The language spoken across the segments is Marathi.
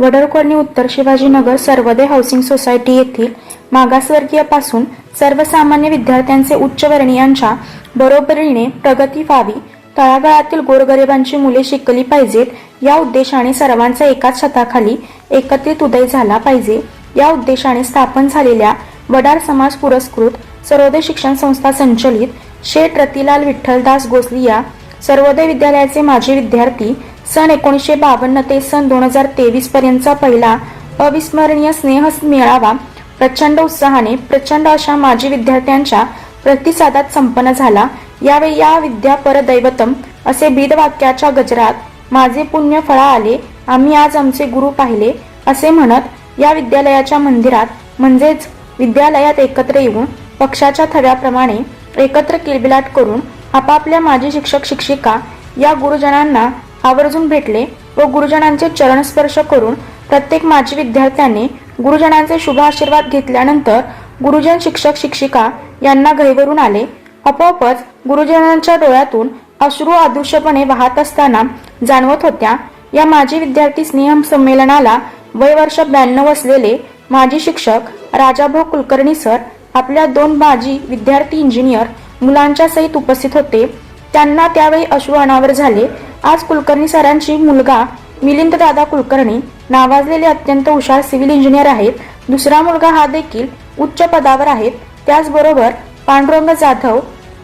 वडर उत्तर शिवाजीनगर सर्वोदय हाऊसिंग सोसायटी येथील मागासवर्गीयपासून सर्वसामान्य विद्यार्थ्यांचे उच्चवर्णीयांच्या बरोबरीने प्रगती व्हावी तळागाळातील गोरगरिबांची मुले शिकली पाहिजेत या उद्देशाने सर्वांचा एकाच छताखाली एकत्रित उदय झाला पाहिजे. या उद्देशाने स्थापन झालेल्या वडार समाज पुरस्कृत सर्वोदय शिक्षण संस्था संचलित शेठ रतिलाल विठ्ठलदास गोसलिया सर्वोदय विद्यालयाचे माजी विद्यार्थी सन एकोणीसशे बावन्न ते सन दोन हजार तेवीस पर्यंतचा पहिला अविस्मरणीय स्नेह मेळावा प्रचंड उत्साहाने प्रचंड अशा माजी विद्यार्थ्यांच्या प्रतिसादात संपन्न झाला. यावेळी या विद्या परदैवतम असे ब्रीदवाक्याच्या गजरात माझे पुण्य फळा आले आम्ही आज आमचे गुरु पाहिले असे म्हणत या विद्यालयाच्या मंदिरात म्हणजेच विद्यालयात एकत्र येऊन पक्षाच्या थव्याप्रमाणे एकत्र किलबिलाट करून आपापल्या माजी शिक्षक शिक्षिका या गुरुजनांना आवर्जून भेटले व गुरुजनांचे चरण स्पर्श करून प्रत्येक माजी विद्यार्थ्यांनी गुरुजनांचे शुभ आशीर्वाद घेतल्यानंतर गुरुजन शिक्षक शिक्षिका यांना घैवरून आले. आपोआपच गुरुजनांच्या डोळ्यातून अश्रू अदृश्यपणे वाहत असताना जाणवत होत्या या माजी विद्यार्थी स्नेह संमेलनाला वय वर्ष ब्याण्णव असलेले माजी शिक्षक राजाभाऊ कुलकर्णी सर आपल्या दोन माजी विद्यार्थी इंजिनियर मुलांच्या सहित उपस्थित होते. त्यांना त्यावेळी अश्रू अनावर झाले. आज कुलकर्णी सरांची मुलगा मिलिंद दादा कुलकर्णी नावाजलेले अत्यंत हुशार सिव्हिल इंजिनियर आहेत. दुसरा मुलगा हा देखील उच्च पदावर आहेत. त्याचबरोबर Pandurang Jadhav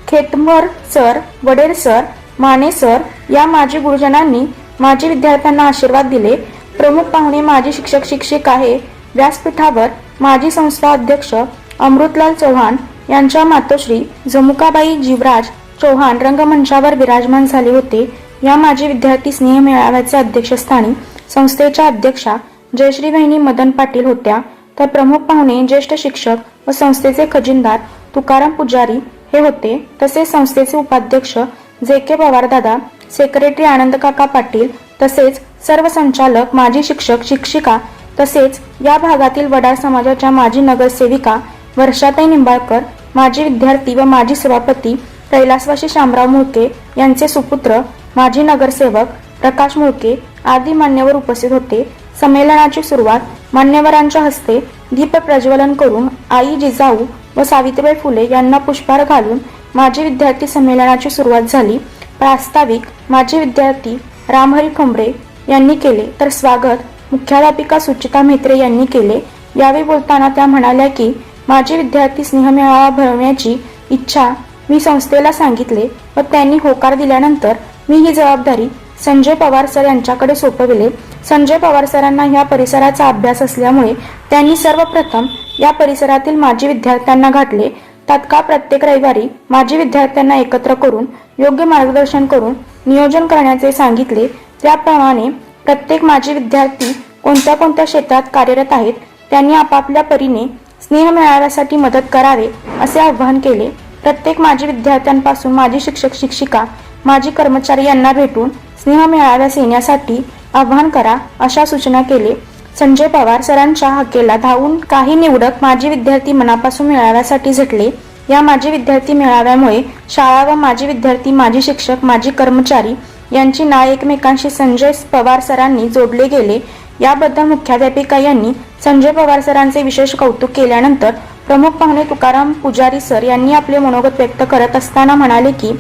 Khetmar sir Wader sir Mane sir या माजी गुरुजनांनी माजी विद्यार्थ्यांना आशीर्वाद दिले. प्रमुख पाहुणे माजी शिक्षक शिक्षिका आहे व्यासपीठावर माजी संस्था अध्यक्ष अमृतलाल चव्हाण यांच्या मातोश्री जमुकाबाई जीवराज चौहान रंगमंचावर विराजमान झाले होते. या माजी विद्यार्थी स्नेह मेळाव्याच्या अध्यक्षस्थानी संस्थेच्या अध्यक्षा जयश्री वहिनी मदन पाटील होत्या. तर प्रमुख पाहुणे ज्येष्ठ शिक्षक व संस्थेचे खजिनदार तुकाराम पुजारी हे होते. तसेच संस्थेचे उपाध्यक्ष जे के पवारदादा सेक्रेटरी आनंदकाका पाटील तसेच सर्व संचालक माजी शिक्षक शिक्षिका तसेच या भागातील वडार समाजाच्या माजी नगरसेविका वर्षाताई निंबाळकर माजी विद्यार्थी व माजी सभापती कैलासवासी शामराव मुळके यांचे सुपुत्र माजी नगरसेवक प्रकाश मुळके आदी मान्यवर उपस्थित होते. संमेलनाची सुरुवात मान्यवरांच्या हस्ते दीप प्रज्वलन करून आई जिजाऊ व सावित्रीबाई फुले यांना पुष्पहार घालून माजी विद्यार्थी संमेलनाची सुरुवात झाली. प्रास्ताविक माजी विद्यार्थी रामहरी ठोंबरे यांनी केले. तर स्वागत मुख्याध्यापिका सुचिता म्हेत्रे यांनी केले. यावेळी बोलताना त्या म्हणाल्या की माजी विद्यार्थी स्नेहमेळावा भरवण्याची इच्छा मी संस्थेला सांगितले व त्यांनी होकार दिल्यानंतर मी ही जबाबदारी संजय पवार सर यांच्याकडे सोपविले. संजय पवार सरांना या परिसराचा अभ्यास असल्यामुळे त्यांनी सर्वप्रथम या परिसरातील माजी विद्यार्थ्यांना घातले. तत्काळ प्रत्येक रविवारी माजी विद्यार्थ्यांना एकत्र करून योग्य मार्गदर्शन करून नियोजन करण्याचे सांगितले. त्याप्रमाणे प्रत्येक माजी विद्यार्थी कोणत्या कोणत्या क्षेत्रात कार्यरत आहेत त्यांनी आपापल्या परीने स्नेह मेळाव्यासाठी मदत करावे असे आवाहन केले. प्रत्येक माजी विद्यार्थ्यांपासून माजी शिक्षक शिक्षिका माजी कर्मचारी यांना भेटून स्नेह मेळाव्यास येण्यासाठी आवाहन करा अशा सूचना केले. संजय पवार सरांच्या हकेला धावून काही निवडक माजी विद्यार्थी मनापासून मेळाव्यासाठी झटले. या माजी विद्यार्थी मेळाव्यामुळे शाळा व माजी विद्यार्थी माजी शिक्षक माजी कर्मचारी यांची नाळ एकमेकांशी संजय पवार सरांनी जोडले गेले. याबद्दल मुख्याध्यापिका यांनी संजय पवार सरांचे विशेष कौतुक केल्यानंतर प्रमुख पाहुणे तुकाराम पुजारी सर यांनी आपले मनोगत व्यक्त करत असताना म्हणाले की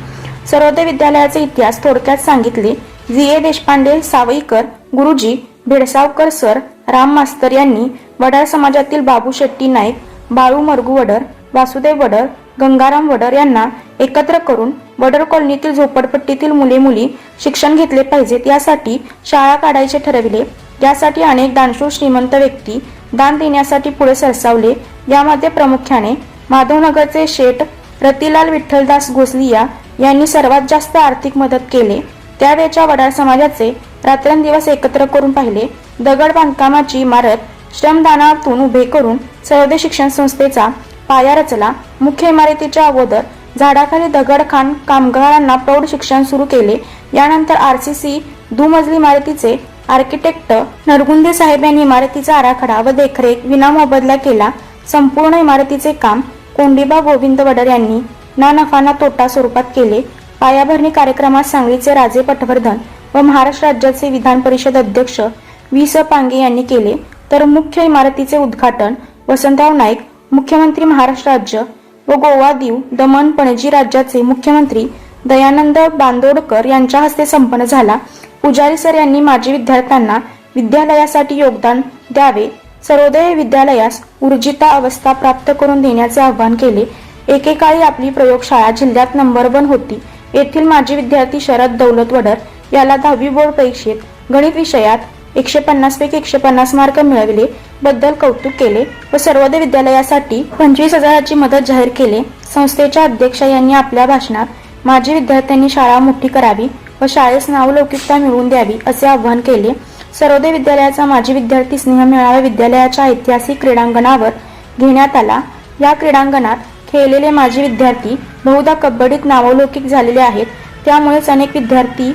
सर्वोदय विद्यालयाचे इतिहास थोडक्यात सांगितले. जी ए. देशपांडे सावईकर गुरुजी भेडसावकर सर राम मास्तर यांनी वडार समाजातील बाबू शेट्टी नाईक बाळू मरगू वडर वासुदेव वडर गंगाराम वडर यांना एकत्र करून वडर कॉलनीतील झोपडपट्टीतील मुले मुली शिक्षण घेतले पाहिजेत यासाठी शाळा काढायचे ठरविले. यासाठी अनेक दानशूर श्रीमंत व्यक्ती दान देण्यासाठी पुढे सरसावले. यामध्ये प्रामुख्याने माधवनगरचे शेठ रतिलाल विठ्ठलदास गोसलिया यांनी सर्वात जास्त आर्थिक मदत केले. त्यावेळच्या वडार समाजाचे रात्रंदिवस एकत्र करून पाहिले. दगड बांधकामाची इमारत श्रमदानातून उभे करून सर्वोदय शिक्षण संस्थेचा पाया रचला. मुख्य इमारतीच्या अगोदर झाडाखाली दगड खाण कामगारांना प्रौढ शिक्षण सुरू केले. यानंतर आर सी सी दुमजली इमारतीचे आर्किटेक्ट नरगुंदे साहेब यांनी इमारतीचा आराखडा व देखरेख विना मोबदला केला. संपूर्ण इमारतीचे काम कोंडीबा गोविंद वडर यांनी ना नफा ना तोटा स्वरूपात केले. पायाभरणी कार्यक्रमात सांगलीचे राजे पटवर्धन व महाराष्ट्र राज्याचे विधान परिषद अध्यक्ष व्ही स पांगे यांनी केले. तर मुख्य इमारतीचे उद्घाटन वसंतराव नाईक मुख्यमंत्री महाराष्ट्र राज्य व गोवा दीव दमण पणजी राज्याचे मुख्यमंत्री दयानंद बांदोडकर यांच्या हस्ते संपन्न झाला. पुजारी सर यांनी माजी विद्यार्थ्यांना विद्यालयासाठी योगदान द्यावे. सर्वोदय विद्यालयास ऊर्जिता अवस्था प्राप्त करून देण्याचे आवाहन केले. एकेकाळी आपली प्रयोगशाळा जिल्ह्यात नंबर वन होती. येथील माजी विद्यार्थी शरद दौलत वडर याला दहावी बोर्ड परीक्षेत गणित विषयात एकशे पन्नास पैकी एकशे पन्नास मार्क मिळविले बद्दल कौतुक केले व सर्वोदय विद्यालयासाठी पंचवीस हजाराची मदत जाहीर केले. संस्थेच्या अध्यक्षा यांनी आपल्या भाषणात माजी विद्यार्थ्यांनी शाळा मोठी करावी व शाळेस नावलौकिकता मिळवून द्यावी असे आवाहन केले. सर्वोदय विद्यालयाचा माजी विद्यार्थी स्नेह मेळावा विद्यालयाच्या ऐतिहासिक क्रीडांगणावर घेण्यात आला. या क्रीडांगणात खेळलेले माजी विद्यार्थी बहुधा कबड्डीत नावलौकिक झालेले आहेत. त्यामुळेच अनेक विद्यार्थी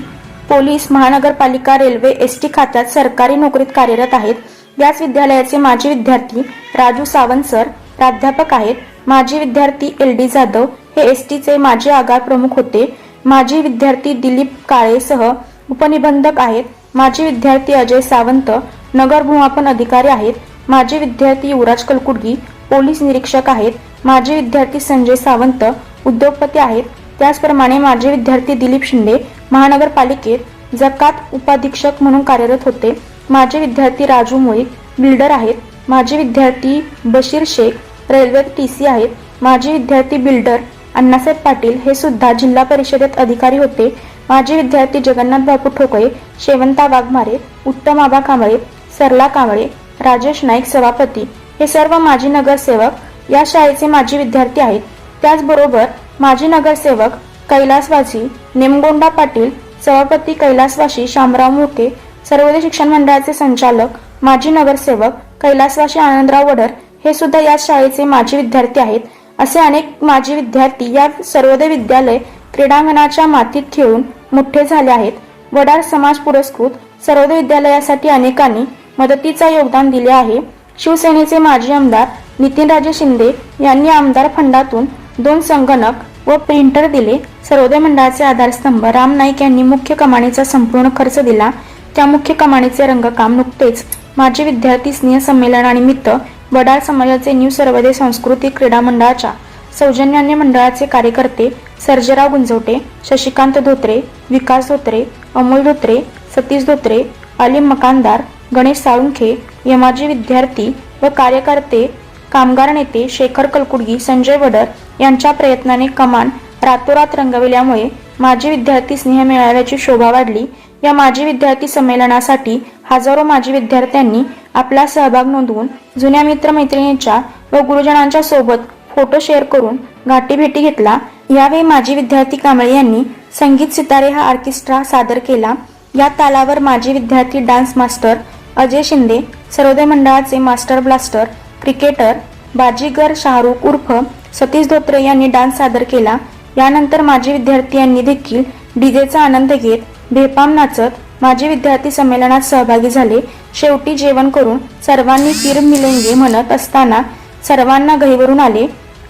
पोलीस महानगरपालिका रेल्वे एस टी खात्यात सरकारी नोकरीत कार्यरत आहेत. याच विद्यालयाचे माजी विद्यार्थी राजू सावंत सर प्राध्यापक आहेत. माजी विद्यार्थी एल डी जाधव हे एस टीचे माजी आगार प्रमुख होते. माजी विद्यार्थी दिलीप काळेसह उपनिबंधक आहेत. माजी विद्यार्थी अजय सावंत नगर भूमापन अधिकारी आहेत. माजी विद्यार्थी युवराज कलकुडगी पोलीस निरीक्षक आहेत. माजी विद्यार्थी संजय सावंत उद्योगपती आहेत. त्याचप्रमाणे माजी विद्यार्थी दिलीप शिंदे महानगरपालिकेत जकात उपाधीक्षक म्हणून कार्यरत होते. माजी विद्यार्थी राजू मोईक बिल्डर आहेत. माजी विद्यार्थी Bashir Shaikh railway T C आहेत. माजी विद्यार्थी बिल्डर अण्णासाहेब पाटील हे सुद्धा जिल्हा परिषदेत अधिकारी होते. माजी विद्यार्थी जगन्नाथ बापू ठोकळे शेवंता वाघमारे उत्तम आबा कांबळे सरला कांबळे राजेश नाईक सभापती हे सर्व माजी नगरसेवक या शाळेचे माजी विद्यार्थी आहेत. त्याचबरोबर माजी नगरसेवक कैलासवासी नेमगोंडा पाटील सभापती कैलासवासी शामराव मोके सर्वोदय शिक्षण मंडळाचे संचालक माजी नगरसेवक कैलासवासी आनंदराव वडर हे सुद्धा या शाळेचे माजी विद्यार्थी आहेत. असे अनेक माजी विद्यार्थी या सर्वोदय विद्यालय क्रीडांगणाच्या मातीत खेळून मोठे झाले आहेत. वडार समाज पुरस्कृत सर्वोदय विद्यालयासाठी अनेकांनी मदतीचा योगदान दिले आहे. शिवसेनेचे माजी आमदार नितीनराजे शिंदे यांनी आमदार फंडातून दोन संगणक व प्रिंटर दिले. सर्वोदय मंडळाचे आधारस्तंभ राम नाईक यांनी मुख्य कमाणीचा संपूर्ण खर्च दिला. त्या मुख्य कमानीचे रंगकाम नुकतेच माजी विद्यार्थी स्नेह संमेलनानिमित्त वडाळ समाजाचे न्यू सर्वोदय सांस्कृतिक क्रीडा मंडळाच्या सौजन्याने मंडळाचे कार्यकर्ते सर्जराव गुंजवटे शशिकांत धोत्रे विकास धोत्रे अमोल धोत्रे सतीश धोत्रे अलीम मकानदार गणेश साळुंखे यमाजी विद्यार्थी व कार्यकर्ते कामगार नेते शेखर कलकुडगी संजय वडर यांच्या प्रयत्नाने कमान रातोरात रंगविल्यामुळे माजी विद्यार्थी स्नेह मेळाव्याची शोभा वाढली. या माजी विद्यार्थी संमेलनासाठी हजारो माजी विद्यार्थ्यांनी आपला सहभाग नोंदवून जुन्या मित्रमैत्रिणींच्या व गुरुजनांच्या सोबत फोटो शेअर करून गाठीभेटी घेतला. यावेळी माजी विद्यार्थी कांबळे यांनी संगीत सितारे हा ऑर्केस्ट्रा सादर केला. या तालावर माजी विद्यार्थी डान्स मास्टर अजय शिंदे सर्वोदय मंडळाचे master blaster cricketer Baazigar Shahrukh उर्फ सतीश धोत्रे यांनी डान्स सादर केला. यानंतर माजी विद्यार्थी यांनी देखील डीजेचा आनंद घेत भेपाम नाचत माजी विद्यार्थी संमेलनात सहभागी झाले. शेवटी जेवण करून सर्वांनी पीर मिलेंगे म्हणत असताना सर्वांना गहिवरून आले.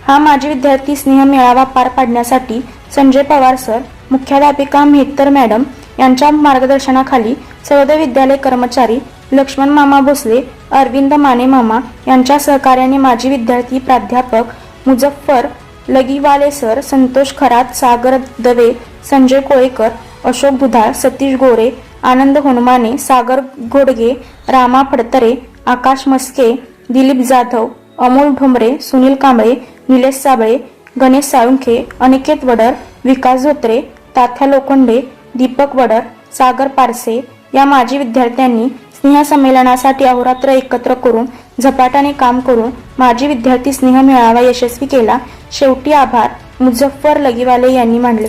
हा माजी विद्यार्थी स्नेह मेळावा पार पाडण्यासाठी संजय पवार सर मुख्याध्यापिका मेहतर मॅडम यांच्या मार्गदर्शनाखाली सर्वोदय विद्यालय कर्मचारी लक्ष्मण मामा भोसले अरविंद माने मामा यांच्या सहकार्याने माजी विद्यार्थी प्राध्यापक मुझफ्फर लगीवाले सर संतोष खरात सागर दवे संजय कोळेकर अशोक बुधाळ सतीश गोरे आनंद होनमाने सागर घोडगे रामा फडतरे आकाश मस्के दिलीप जाधव अमोल ढोंबरे सुनील कांबळे निलेश साबळे गणेश साळुंखे अनिकेत वडर विकास धोत्रे तात्या लोखंडे दीपक वडर सागर पारसे या माजी विद्यार्थ्यांनी स्नेहसंमेलनासाठी अहोरात्र एकत्र करून झपाट्याने काम करून माजी विद्यार्थी स्नेह मेळावा यशस्वी केला. शेवटी आभार. मुझफ्फर लगिवाले यांनी मांडले